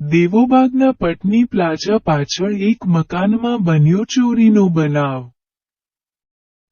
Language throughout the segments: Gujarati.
દેવોબાગના પટની પ્લાઝા પાછળ એક મકાનમાં બન્યો ચોરીનો બનાવ.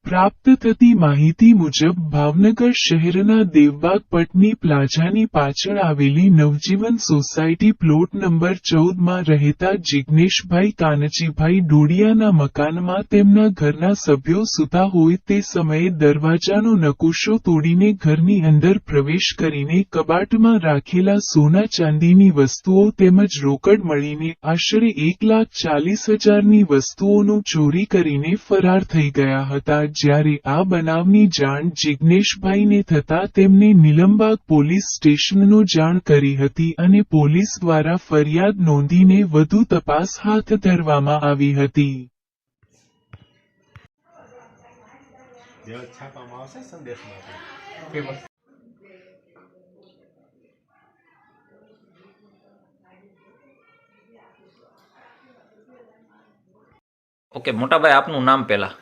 પ્રાપ્ત થતી માહિતી મુજબ ભાવનગર શહેરના દેવબાગ પટની પ્લાઝાની પાછળ આવેલી નવજીવન સોસાયટી પ્લોટ નંબર ચૌદમાં રહેતા જિગ્નેશભાઈ કાનજીભાઈ ડોડિયાના મકાનમાં તેમના ઘરના સભ્યો સૂતા હોય તે સમયે દરવાજાનો નકુશો તોડીને ઘરની અંદર પ્રવેશ કરીને કબાટમાં રાખેલા સોના ચાંદીની વસ્તુઓ તેમજ રોકડ મળીને આશરે એક લાખ ચાલીસ હજારની વસ્તુઓનું ચોરી કરીને ફરાર થઈ ગયા હતા. જ્યારે આ બનાવની જાણ જિગ્નેશભાઈને થતા તેમને નિલંબાગ પોલીસ સ્ટેશનનો જાણ કરી હતી અને પોલીસ દ્વારા ફરિયાદ નોંધીને વધુ તપાસ હાથ ધરવામાં આવી હતી. ઓકે મોટાભાઈ આપનું નામ પહેલા.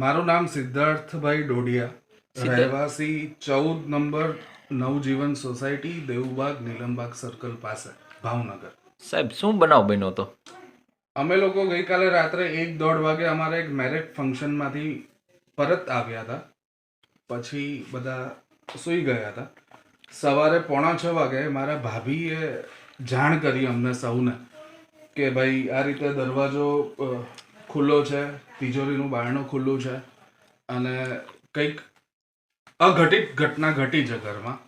મારું નામ સિદ્ધાર્થભાઈ ડોડિયા. રહેવાસી ચૌદ number Navjivan society Devubag Nilambag circle પાસે ભાવનગર. સાહેબ શું બનાવ બન્યો હતો? અમે લોકો ગઈકાલે રાત્રે એક દોઢ વાગે અમારા એક મેરેજ ફંક્શનમાંથી પરત આવ્યા હતા. પછી બધા સૂઈ ગયા હતા. સવારે પોણા છ વાગે મારા ભાભીએ જાણ કરી અમને સૌને કે ભાઈ આ રીતે દરવાજો ખુલ્લો છે તિજોરીનું બારણું ખુલ્લું છે અને કંઈક અઘટિત ઘટના ઘટી છે ઘરમાં.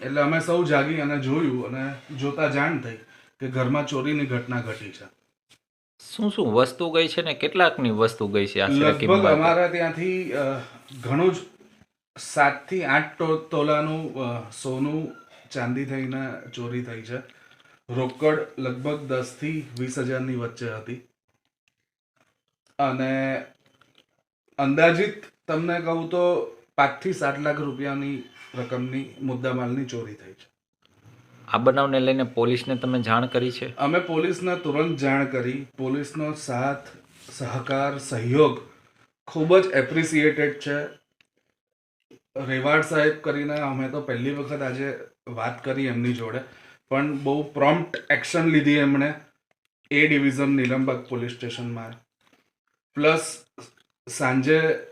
એટલે અમે સૌ જાગી અને જોયું અને જોતા જાણ થઈ કે ઘરમાં ચોરીની ઘટના ઘટી છે. શું શું વસ્તુ ગઈ છે ને કેટલાકની વસ્તુ ગઈ છે લગભગ અમારા ત્યાંથી ઘણું જ સાતથી આઠ તોલાનું સોનું ચાંદી થઈને ચોરી થઈ છે. રોકડ લગભગ દસથી વીસ હજારની વચ્ચે હતી. અને અંદાજિત તમને કહું તો પાંચથી સાત લાખ રૂપિયાની રકમની મુદ્દામાલની ચોરી થઈ છે. આ બનાવને લઈને પોલીસને તમે જાણ કરી છે? અમે પોલીસને તુરંત જાણ કરી. પોલીસનો સાથ સહકાર સહયોગ ખૂબ જ એપ્રિસિએટેડ છે. રેવાડ સાહેબ કરીને અમે તો પહેલી વખત આજે વાત કરી એમની જોડે. પણ બહુ પ્રોમ્પ્ટ એક્શન લીધી એમણે. એ ડિવિઝન નિલંબક પોલીસ સ્ટેશનમાં. પ્લસ સાંજે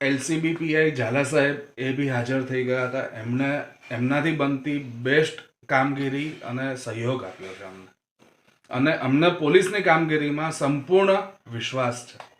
એલસીબી પીઆઈ ઝાલા સાહેબ એ બી હાજર થઈ ગયા હતા. એમને, એમનાથી બનતી બેસ્ટ કામગીરી અને સહયોગ આપ્યો છે અમને. અને અમને પોલીસની કામગીરીમાં સંપૂર્ણ વિશ્વાસ છે.